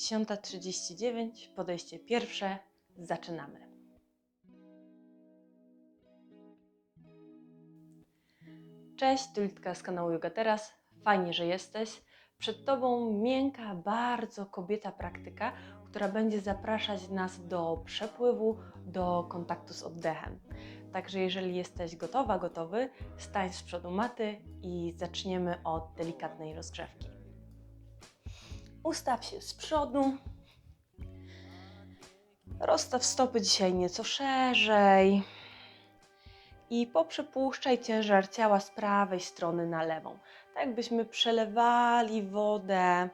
10.39, podejście pierwsze, zaczynamy. Cześć, tu Litka z kanału Yoga Teraz. Fajnie, że jesteś. Przed Tobą miękka, bardzo kobieta praktyka, która będzie zapraszać nas do przepływu, do kontaktu z oddechem. Także jeżeli jesteś gotowa, gotowy, stań z przodu maty i zaczniemy od delikatnej rozgrzewki. Ustaw się z przodu. Rozstaw stopy dzisiaj nieco szerzej. I poprzepuszczaj ciężar ciała z prawej strony na lewą. Tak jakbyśmy przelewali wodę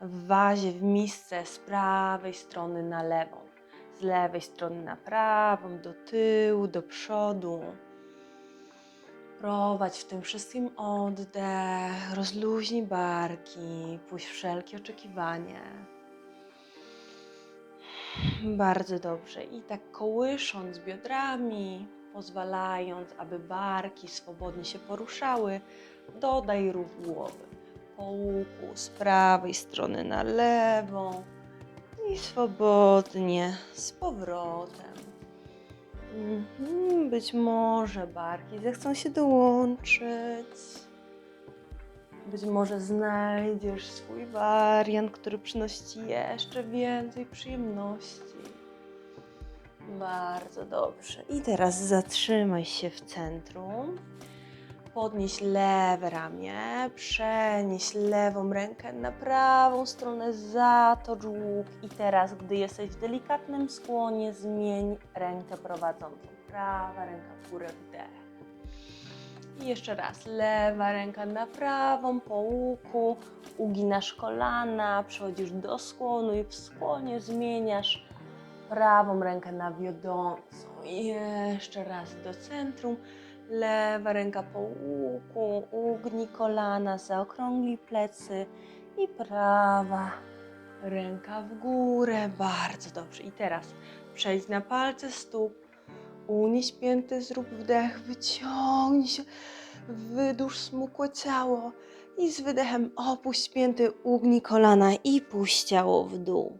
w wazie, w misce z prawej strony na lewą. Z lewej strony na prawą, do tyłu, do przodu. Prowadź w tym wszystkim oddech, rozluźnij barki, puść wszelkie oczekiwanie. Bardzo dobrze. I tak kołysząc biodrami, pozwalając, aby barki swobodnie się poruszały, dodaj ruch głowy. Po łuku z prawej strony na lewą i swobodnie z powrotem. Mhm, Być może barki zechcą się dołączyć. Być może znajdziesz swój wariant, który przynosi jeszcze więcej przyjemności. Bardzo dobrze. I teraz zatrzymaj się w centrum. Podnieś lewe ramię, przenieś lewą rękę na prawą stronę, zatocz łuk i teraz, gdy jesteś w delikatnym skłonie, zmień rękę prowadzącą. Prawa ręka w górę, wdech. I jeszcze raz, lewa ręka na prawą po łuku, uginasz kolana, przechodzisz do skłonu i w skłonie zmieniasz prawą rękę na wiodącą. I jeszcze raz do centrum. Lewa ręka po łuku, ugnij kolana, zaokrąglij plecy i prawa ręka w górę. Bardzo dobrze. I teraz przejdź na palce stóp, unieś pięty, zrób wdech, wyciągnij się, wydłuż smukłe ciało i z wydechem opuść pięty, ugnij kolana i puść ciało w dół.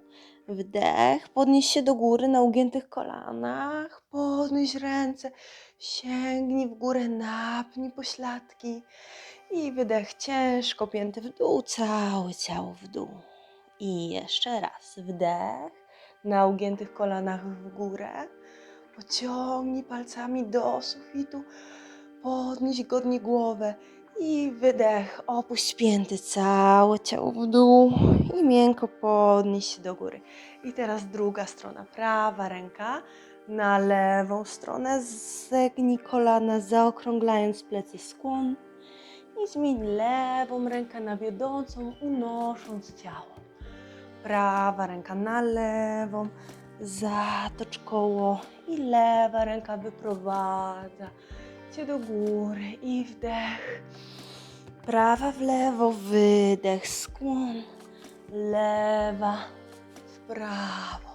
Wdech, podnieś się do góry na ugiętych kolanach, podnieś ręce, sięgnij w górę, napnij pośladki i wydech ciężko, pięty w dół, całe ciało w dół. I jeszcze raz, wdech, na ugiętych kolanach w górę, pociągnij palcami do sufitu, podnieś godnie głowę i wydech, opuść pięty, całe ciało w dół i miękko podnieś się do góry. I teraz druga strona, prawa ręka na lewą stronę, zegnij kolana, zaokrąglając plecy skłon i zmień lewą rękę na wiodącą, unosząc ciało. Prawa ręka na lewą, zatocz koło i lewa ręka wyprowadza cię do góry i wdech. Prawa w lewo, wydech, skłon. Lewa w prawo,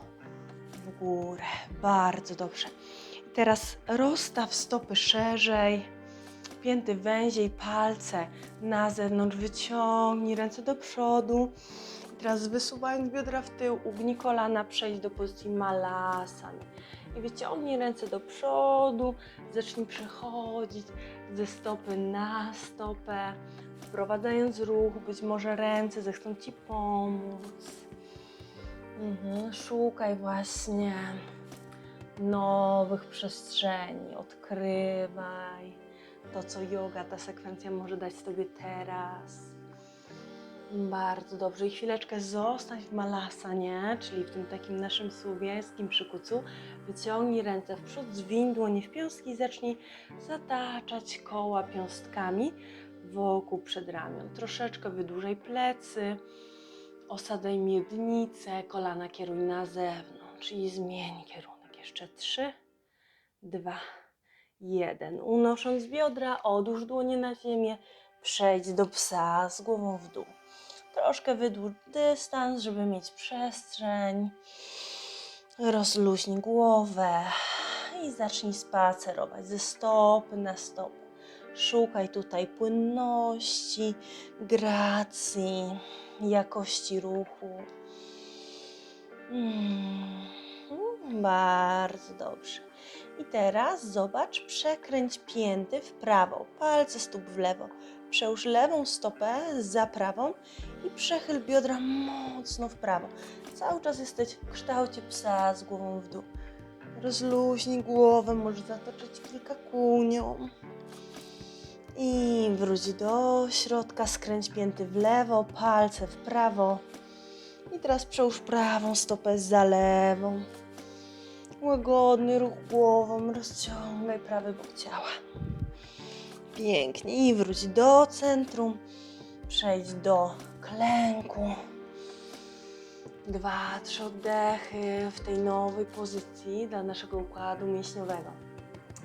górę. Bardzo dobrze. Teraz rozstaw stopy szerzej, pięty węziej, palce na zewnątrz. Wyciągnij ręce do przodu. Teraz wysuwając biodra w tył, ugnij kolana, przejdź do pozycji malasany. I wyciągnij ręce do przodu, zacznij przechodzić ze stopy na stopę, wprowadzając ruch. Być może ręce zechcą Ci pomóc. Mhm. Szukaj właśnie nowych przestrzeni, odkrywaj to, co yoga, ta sekwencja może dać Tobie teraz. Bardzo dobrze. I chwileczkę zostań w malasanie, czyli w tym takim naszym słowiańskim przykucu. Wyciągnij ręce w przód, zwiń dłonie w piąstki i zacznij zataczać koła piąstkami wokół przedramion. Troszeczkę wydłużaj plecy, osadzaj miednicę, kolana kieruj na zewnątrz i zmień kierunek. Jeszcze trzy, dwa, jeden. Unosząc biodra, odłóż dłonie na ziemię, przejdź do psa z głową w dół. Troszkę wydłuż dystans, żeby mieć przestrzeń. Rozluźnij głowę i zacznij spacerować ze stopy na stopę. Szukaj tutaj płynności, gracji. Jakości ruchu. Mm, Bardzo dobrze. I teraz zobacz, przekręć pięty w prawo, palce stóp w lewo. Przełóż lewą stopę za prawą i przechyl biodra mocno w prawo. Cały czas jesteś w kształcie psa z głową w dół. Rozluźnij głowę, możesz zatoczyć kilka kłunią. I wróć do środka, skręć pięty w lewo, palce w prawo. I teraz przełóż prawą stopę za lewą. Łagodny ruch głową, rozciągaj prawy bok ciała. Pięknie. I wróć do centrum. Przejdź do klęku. Dwa, trzy oddechy w tej nowej pozycji dla naszego układu mięśniowego.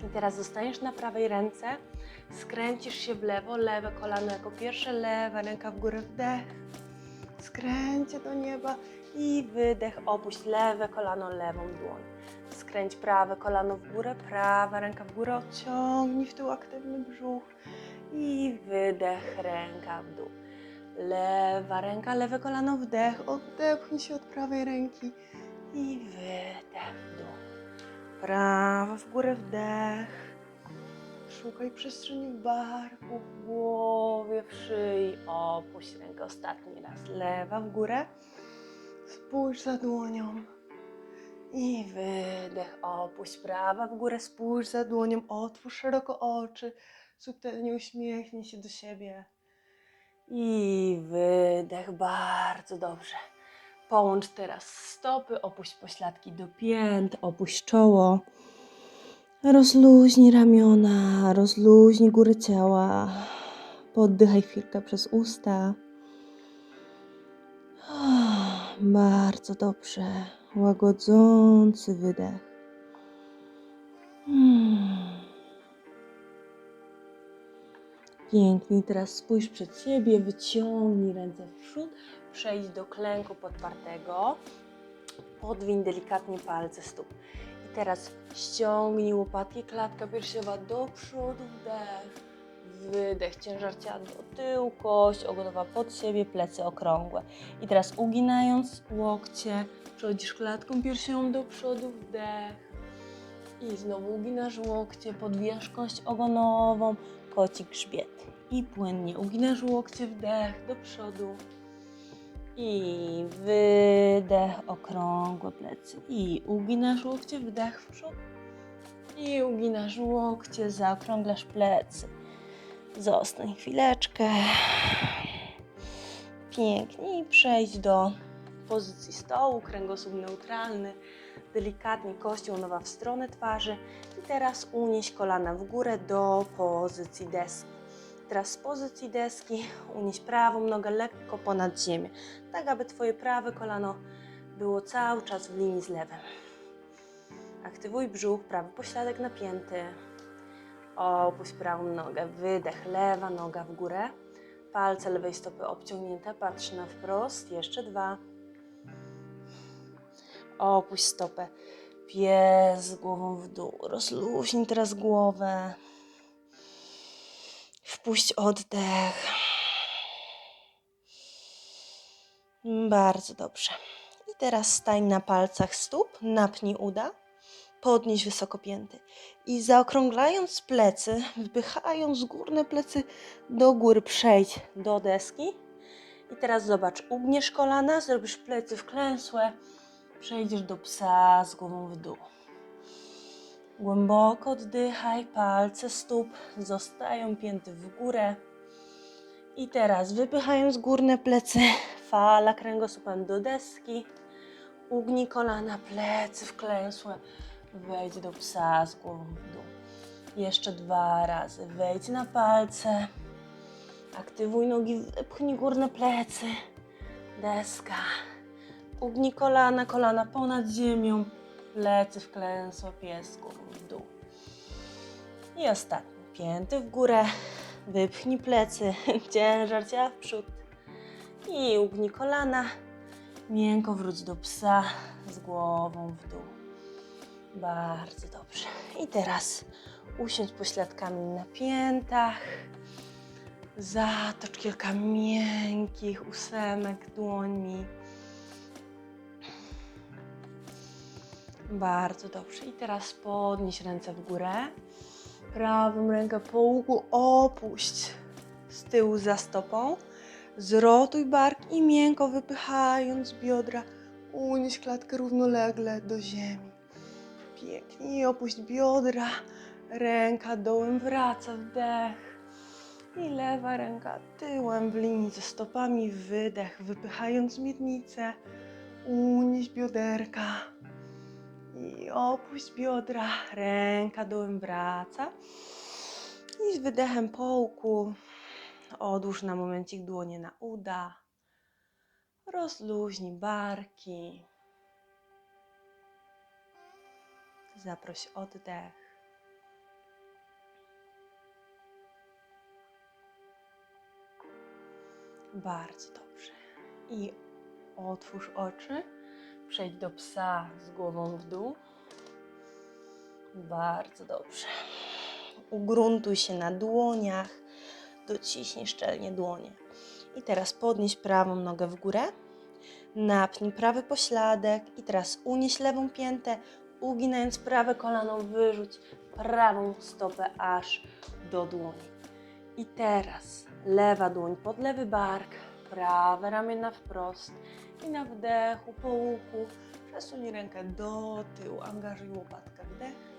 I teraz zostaniesz na prawej ręce, skręcisz się w lewo, lewe kolano jako pierwsze, lewa ręka w górę, wdech, skręcie do nieba i wydech, opuść lewe kolano, lewą dłoń. Skręć prawe kolano w górę, prawa ręka w górę, odciągnij w tył aktywny brzuch i wydech, ręka w dół. Lewa ręka, lewe kolano, wdech, odepchnij się od prawej ręki i wydech w dół. Prawa w górę, wdech. Szukaj przestrzeni w barku, w głowie, w szyi. Opuść rękę ostatni raz. Lewa w górę. Spójrz za dłonią. I wydech. Opuść prawa w górę. Spójrz za dłonią. Otwórz szeroko oczy. Subtelnie uśmiechnij się do siebie. I wydech. Bardzo dobrze. Połącz teraz stopy, opuść pośladki do pięt, opuść czoło. Rozluźnij ramiona, rozluźnij górę ciała. Poddychaj chwilkę przez usta. Bardzo dobrze. Łagodzący wydech. Hmm. Pięknie. Teraz spójrz przed siebie, wyciągnij ręce w przód, przejdź do klęku podpartego. Podwiń delikatnie palce stóp. Teraz ściągnij łopatki, klatka piersiowa do przodu, wdech, wydech, ciężar ciała do tyłu, kość ogonowa pod siebie, plecy okrągłe. I teraz uginając łokcie, przechodzisz klatką piersiową do przodu, wdech. I znowu uginasz łokcie, podwijasz kość ogonową, kocik grzbiet. I płynnie uginasz łokcie, wdech do przodu. I wydech, okrągłe plecy. I uginasz łokcie, wdech w przód. I uginasz łokcie, zaokrąglasz plecy. Zostań chwileczkę. Pięknie. I przejdź do pozycji stołu, kręgosłup neutralny. Delikatnie kością nowa w stronę twarzy. I teraz unieś kolana w górę do pozycji deski. Teraz z pozycji deski unieś prawą nogę lekko ponad ziemię, tak aby Twoje prawe kolano było cały czas w linii z lewym. Aktywuj brzuch, prawy pośladek napięty. Opuść prawą nogę, wydech, lewa noga w górę. Palce lewej stopy obciągnięte, patrz na wprost, jeszcze dwa. Opuść stopę, pies głową w dół. Rozluźnij teraz głowę. Wpuść oddech. Bardzo dobrze. I teraz stań na palcach stóp, napnij uda, podnieś wysoko pięty. I zaokrąglając plecy, wpychając górne plecy do góry, przejdź do deski. I teraz zobacz, ugniesz kolana, zrobisz plecy wklęsłe, przejdziesz do psa z głową w dół. Głęboko oddychaj, palce stóp zostają pięty w górę. I teraz wypychając górne plecy, fala kręgosłupem do deski. Ugnij kolana, plecy wklęsłe. Wejdź do psa z głową w dół. Jeszcze dwa razy. Wejdź na palce. Aktywuj nogi, wypchnij górne plecy. Deska. Ugnij kolana, kolana ponad ziemią. Plecy wklęsło, pies głową w dół. I ostatni. Pięty w górę. Wypchnij plecy. Ciężar ciała w przód. I ugnij kolana. Miękko wróć do psa z głową w dół. Bardzo dobrze. I teraz usiądź pośladkami na piętach. Zatocz kilka miękkich ósemek dłońmi. Bardzo dobrze. I teraz podnieś ręce w górę. Prawą rękę po łuku opuść z tyłu za stopą. Zrotuj bark i miękko wypychając biodra, unieś klatkę równolegle do ziemi. Pięknie i opuść biodra. Ręka dołem wraca, wdech. I lewa ręka tyłem w linii ze stopami, wydech, wypychając miednicę. Unieś bioderka. I opuść biodra, ręka dołem wraca. I z wydechem po łuku odłóż na momencik dłonie na uda. Rozluźnij barki. Zaproś oddech. Bardzo dobrze. I otwórz oczy. Przejdź do psa z głową w dół. Bardzo dobrze. Ugruntuj się na dłoniach. Dociśnij szczelnie dłonie. I teraz podnieś prawą nogę w górę. Napnij prawy pośladek i teraz unieś lewą piętę, uginając prawe kolano, wyrzuć prawą stopę aż do dłoni. I teraz lewa dłoń pod lewy bark, prawe ramię na wprost i na wdechu po łuku przesuń rękę do tyłu, angażuj łopatkę, wdech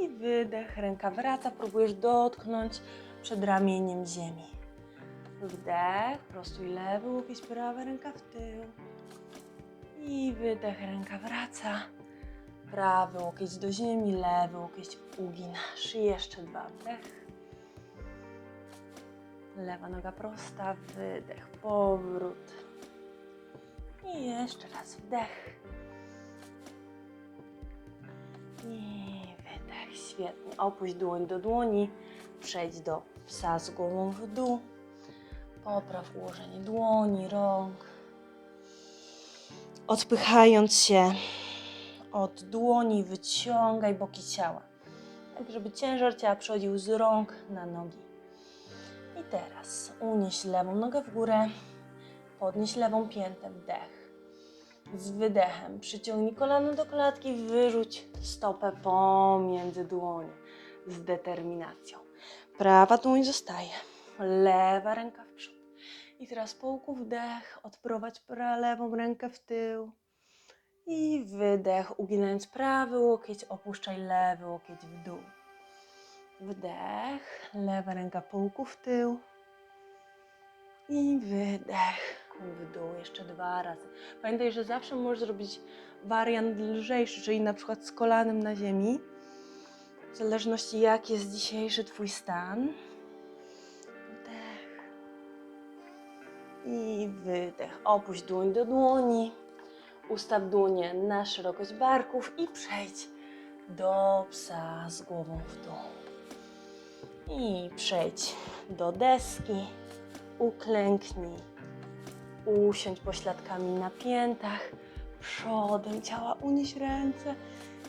i wydech, ręka wraca, próbujesz dotknąć przed ramieniem ziemi. Wdech, prostuj lewy łokieć, prawa ręka w tył. I wydech, ręka wraca. Prawy łokieć do ziemi, lewy łokieć uginasz. Jeszcze dwa, wdech. Lewa noga prosta, wydech, powrót. I jeszcze raz wdech. I wydech, świetnie. Opuść dłoń do dłoni, przejdź do psa z głową w dół. Popraw ułożenie dłoni, rąk. Odpychając się od dłoni, wyciągaj boki ciała. Tak, żeby ciężar ciała przechodził z rąk na nogi. I teraz unieś lewą nogę w górę, podnieś lewą piętę, wdech. Z wydechem przyciągnij kolano do klatki, wyrzuć stopę pomiędzy dłonie z determinacją. Prawa dłoń zostaje, lewa ręka w przód. I teraz po wdech, odprowadź lewą rękę w tył. I wydech, uginając prawy łokieć, opuszczaj lewy łokieć w dół. Wdech, lewa ręka po łuku w tył. I wydech w dół jeszcze dwa razy. Pamiętaj, że zawsze możesz zrobić wariant lżejszy, czyli na przykład z kolanem na ziemi. W zależności jak jest dzisiejszy Twój stan. Wdech. I wydech. Opuść dłoń do dłoni. Ustaw dłonie na szerokość barków i przejdź do psa z głową w dół. I przejdź do deski. Uklęknij. Usiądź pośladkami na piętach. Przodem ciała unieś ręce.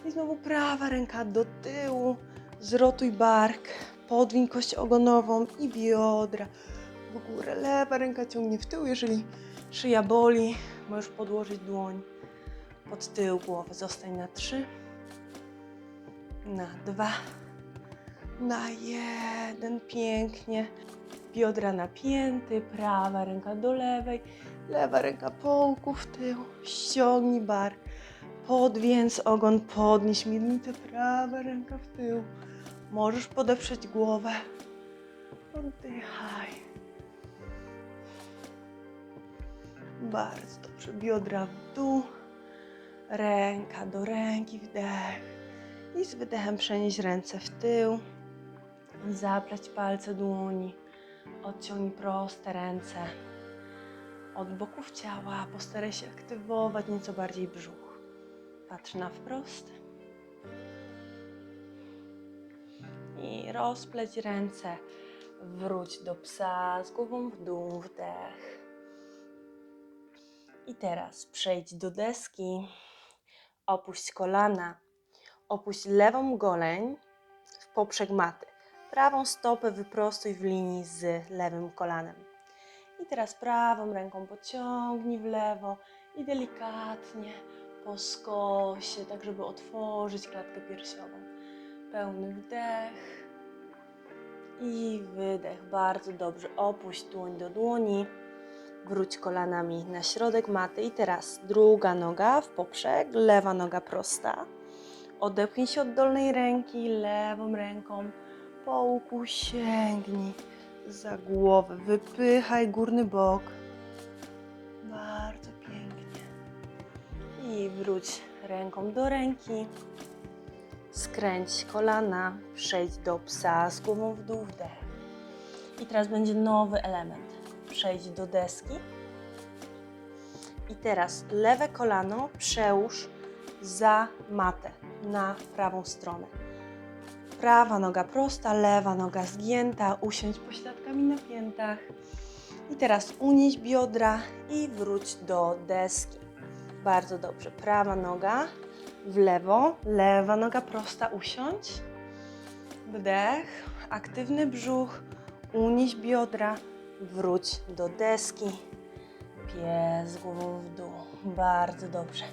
I znowu prawa ręka do tyłu. Zrotuj bark. Podwiń kość ogonową i biodra w górę. Lewa ręka ciągnie w tył. Jeżeli szyja boli, możesz podłożyć dłoń pod tył głowy. Zostań na trzy, na dwa, na jeden. Pięknie. Biodra napięty, prawa ręka do lewej, lewa ręka po łuku w tył. Ściągnij bark. Podwięz ogon, podnieś miednicę, prawa ręka w tył. Możesz podeprzeć głowę. Oddychaj. Bardzo dobrze. Biodra w dół. Ręka do ręki, wdech. I z wydechem przenieś ręce w tył. Zapleć palce dłoni. Odciągnij proste ręce od boków ciała. Postaraj się aktywować nieco bardziej brzuch. Patrz na wprost. I rozpleć ręce. Wróć do psa z głową w dół, wdech. I teraz przejdź do deski. Opuść kolana. Opuść lewą goleń w poprzek maty. Prawą stopę wyprostuj w linii z lewym kolanem. I teraz prawą ręką pociągnij w lewo i delikatnie po skosie, tak żeby otworzyć klatkę piersiową. Pełny wdech i wydech. Bardzo dobrze. Opuść dłoń do dłoni. Wróć kolanami na środek maty. I teraz druga noga w poprzek, lewa noga prosta. Odepchnij się od dolnej ręki, lewą ręką po łuku sięgnij za głowę. Wypychaj górny bok. Bardzo pięknie. I wróć ręką do ręki. Skręć kolana, przejdź do psa z głową w dół, wdech. I teraz będzie nowy element. Przejdź do deski. I teraz lewe kolano przełóż za matę na prawą stronę. Prawa noga prosta, lewa noga zgięta, usiądź pośladkami na piętach. I teraz unieś biodra i wróć do deski. Bardzo dobrze. Prawa noga w lewo, lewa noga prosta, usiądź. Wdech, aktywny brzuch, unieś biodra, wróć do deski. Pies głową w dół. Bardzo dobrze.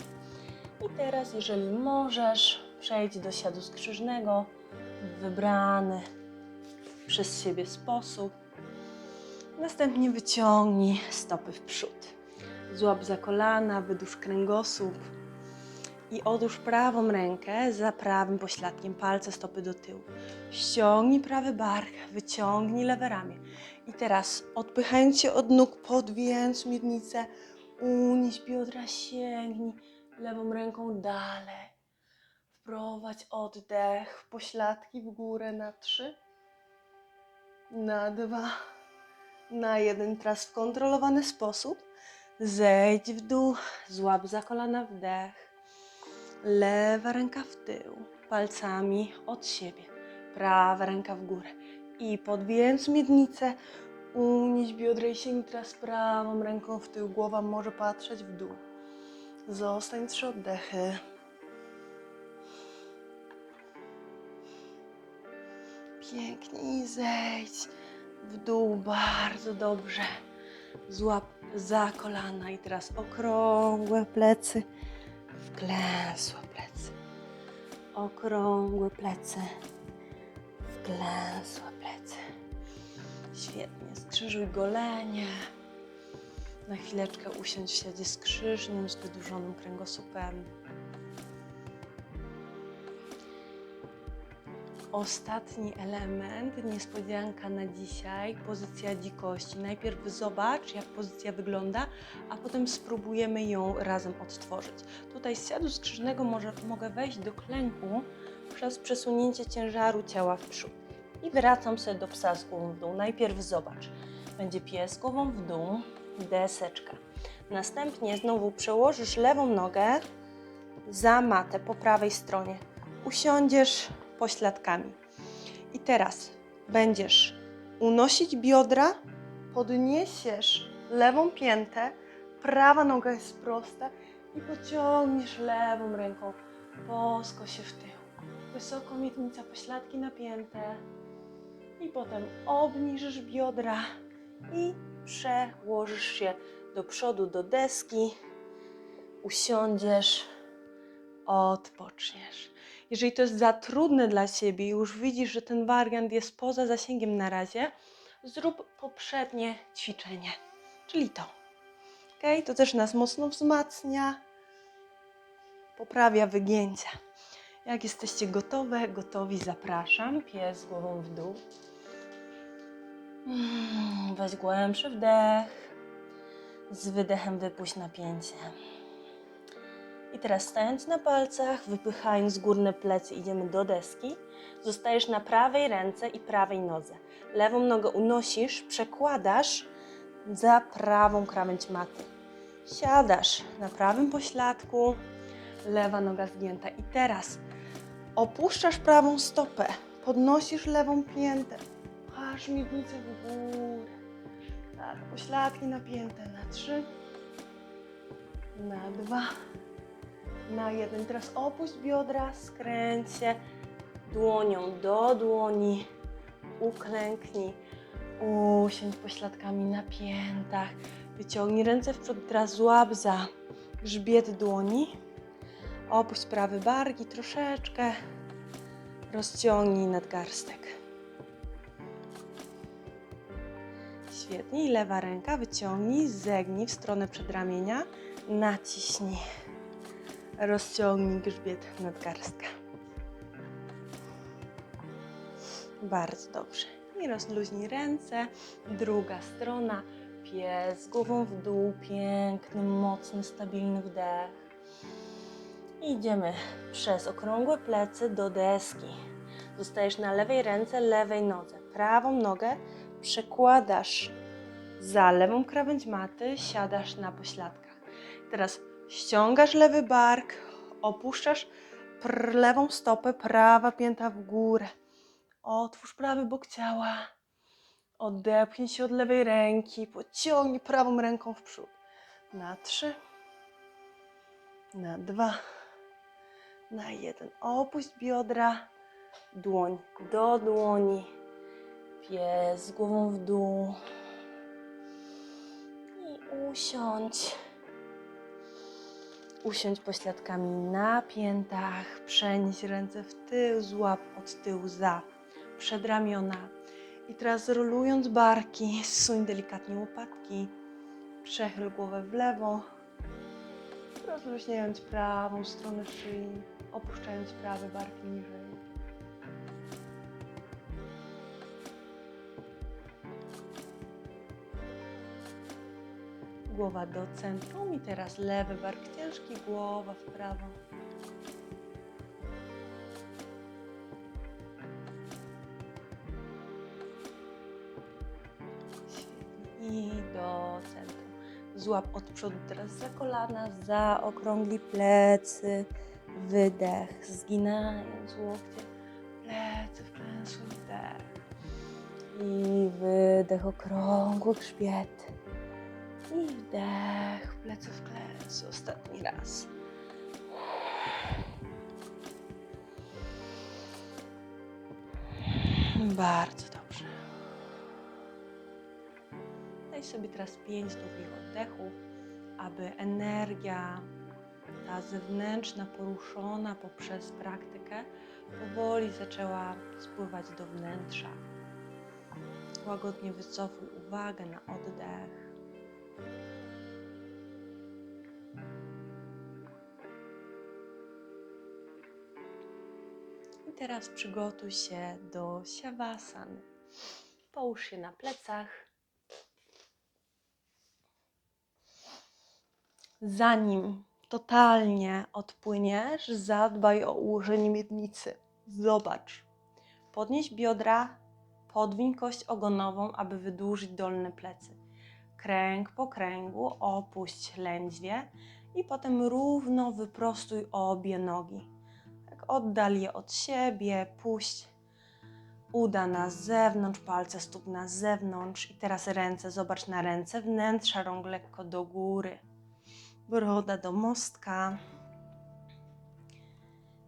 I teraz, jeżeli możesz, przejdź do siadu skrzyżnego w wybrany przez siebie sposób. Następnie wyciągnij stopy w przód. Złap za kolana, wydłuż kręgosłup i odłóż prawą rękę za prawym pośladkiem, palce stopy do tyłu. Ściągnij prawy bark, wyciągnij lewe ramię. I teraz odpychając się od nóg, podwijając miednicę, unieś biodra, sięgnij lewą ręką dalej. Wprowadź oddech pośladki w górę na trzy, na dwa, na jeden. Teraz w kontrolowany sposób zejdź w dół, złap za kolana wdech. Lewa ręka w tył, palcami od siebie. Prawa ręka w górę. I podwijając miednicę, unieś biodra i sięgnij teraz prawą ręką w tył. Głowa może patrzeć w dół. Zostań trzy oddechy. Pięknie i zejdź w dół, bardzo dobrze. Złap za kolana i teraz okrągłe plecy, wklęsłe plecy. Okrągłe plecy, wklęsłe plecy. Świetnie, skrzyżuj golenie. Na chwileczkę usiądź w siadzie skrzyżnym z wydłużonym kręgosłupem. Ostatni element, niespodzianka na dzisiaj, pozycja dzikości. Najpierw zobacz, jak pozycja wygląda, a potem spróbujemy ją razem odtworzyć. Tutaj z siadu skrzyżnego może, mogę wejść do klęku przez przesunięcie ciężaru ciała w przód. I wracam sobie do psa z głową w dół. Najpierw zobacz. Będzie pies głową w dół, deseczka. Następnie znowu przełożysz lewą nogę za matę po prawej stronie. Usiądziesz pośladkami. I teraz będziesz unosić biodra, podniesiesz lewą piętę, prawa noga jest prosta i pociągniesz lewą ręką po się w tył. Wysoko miednica, pośladki napięte. I potem obniżysz biodra i przełożysz się do przodu do deski, usiądziesz, odpoczniesz. Jeżeli to jest za trudne dla Ciebie i już widzisz, że ten wariant jest poza zasięgiem na razie, zrób poprzednie ćwiczenie, czyli to. Ok? To też nas mocno wzmacnia, poprawia wygięcia. Jak jesteście gotowe, gotowi, zapraszam. Pies głową w dół. Mm, Weź głębszy wdech. Z wydechem wypuść napięcie. I teraz stając na palcach, wypychając górne plecy, idziemy do deski. Zostajesz na prawej ręce i prawej nodze. Lewą nogę unosisz, przekładasz za prawą krawędź maty. Siadasz na prawym pośladku, lewa noga zgięta. I teraz opuszczasz prawą stopę, podnosisz lewą piętę, pchasz miednicę w górę. Tak, pośladki napięte na trzy, na dwa, na jeden. Teraz opuść biodra, skręć się dłonią do dłoni, uklęknij, usiądź pośladkami na piętach, wyciągnij ręce w przód, teraz złap za grzbiet dłoni, opuść prawy bark i troszeczkę rozciągnij nadgarstek. Świetnie. I lewa ręka wyciągnij, zegnij w stronę przedramienia, naciśnij. Rozciągnij grzbiet nadgarstka. Bardzo dobrze. I rozluźnij ręce. Druga strona. Pies głową w dół. Piękny, mocny, stabilny wdech. Idziemy przez okrągłe plecy do deski. Zostajesz na lewej ręce, lewej nodze. Prawą nogę przekładasz za lewą krawędź maty, siadasz na pośladkach. Teraz ściągasz lewy bark, opuszczasz lewą stopę, prawa pięta w górę. Otwórz prawy bok ciała. Odepchnij się od lewej ręki, pociągnij prawą ręką w przód. Na trzy, na dwa, na jeden. Opuść biodra, dłoń do dłoni. Pies głową w dół. I usiądź. Usiądź pośladkami na piętach. Przenieś ręce w tył, złap od tyłu za przedramiona. I teraz rolując barki, zsuń delikatnie łopatki. Przechyl głowę w lewo. Rozluźniając prawą stronę szyi, opuszczając prawy bark niżej. Głowa do centrum i teraz lewy bark ciężki, głowa w prawo. I do centrum. Złap od przodu teraz za kolana, zaokrągli plecy, wydech, zginając łokcie, plecy wklęsły, wdech. I wydech, okrągły grzbiet. I wdech, plecy w plecy. Ostatni raz. Bardzo dobrze. Daj sobie teraz pięć długich oddechów, aby energia, ta zewnętrzna, poruszona poprzez praktykę, powoli zaczęła spływać do wnętrza. Łagodnie wycofuj uwagę na oddech. I teraz przygotuj się do siawasany. Połóż się na plecach. Zanim totalnie odpłyniesz, zadbaj o ułożenie miednicy. Zobacz. Podnieś biodra, podwiń kość ogonową, aby wydłużyć dolne plecy. Kręg po kręgu, opuść lędźwie i potem równo wyprostuj obie nogi. Tak oddal je od siebie, puść uda na zewnątrz, palce stóp na zewnątrz i teraz ręce, zobacz na ręce, wnętrza rąk lekko do góry, broda do mostka.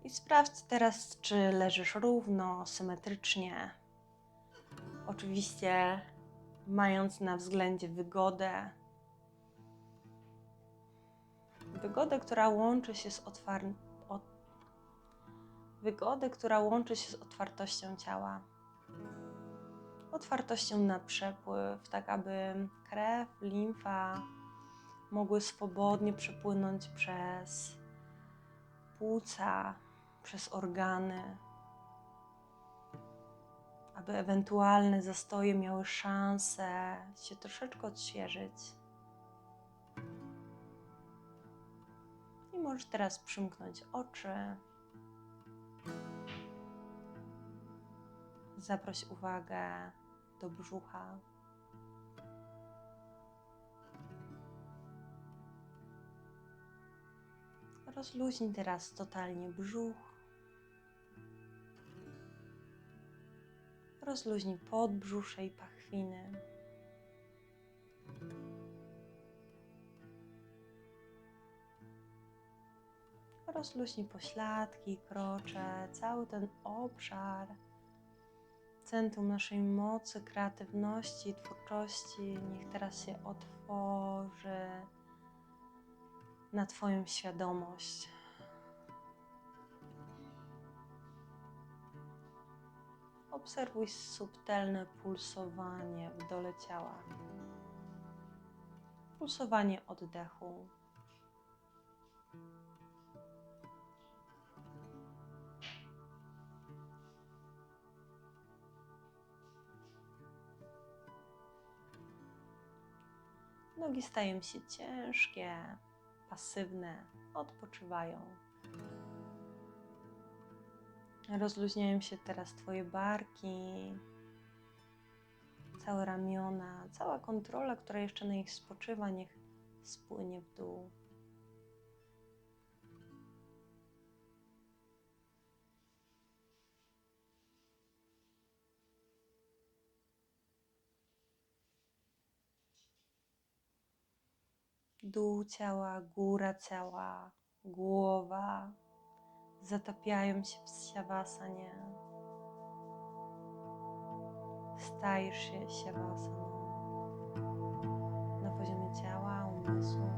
I sprawdź teraz, czy leżysz równo, symetrycznie. Oczywiście mając na względzie wygodę. Wygodę, która łączy się z otwartością wygodę, która łączy się z otwartością ciała. Otwartością na przepływ, tak aby krew, limfa mogły swobodnie przepłynąć przez płuca, przez organy, aby ewentualne zastoje miały szansę się troszeczkę odświeżyć. I możesz teraz przymknąć oczy. Zaproś uwagę do brzucha. Rozluźnij teraz totalnie brzuch. Rozluźnij podbrzusze i pachwiny. Rozluźnij pośladki, krocze, cały ten obszar centrum naszej mocy, kreatywności, twórczości. Niech teraz się otworzy na Twoją świadomość. Obserwuj subtelne pulsowanie w dole ciała. Pulsowanie oddechu. Nogi stają się ciężkie, pasywne, odpoczywają. Rozluźniają się teraz Twoje barki, całe ramiona, cała kontrola, która jeszcze na nich spoczywa, niech spłynie w dół. Dół ciała, góra ciała, głowa zatapiają się w siawasanie. Stajesz się siawasaną na poziomie ciała, umysłu,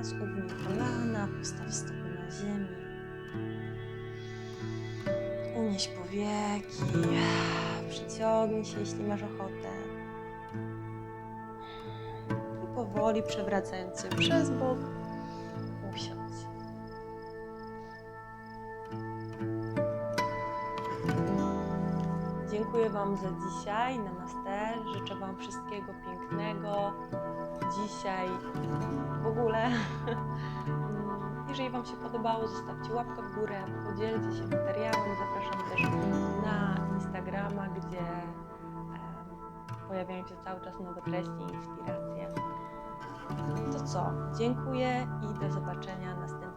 Teraz ugnij kolana, postaw stopy na ziemi. Unieś powieki, przyciągnij się, jeśli masz ochotę. I powoli przewracając się przez bok, usiądź. Dziękuję Wam za dzisiaj. Namaste. Życzę Wam wszystkiego pięknego. Dzisiaj w ogóle. Jeżeli Wam się podobało, zostawcie łapkę w górę, podzielcie się materiałem. Zapraszam też na Instagrama, gdzie pojawiają się cały czas nowe treści i inspiracje. To co? Dziękuję i do zobaczenia następnym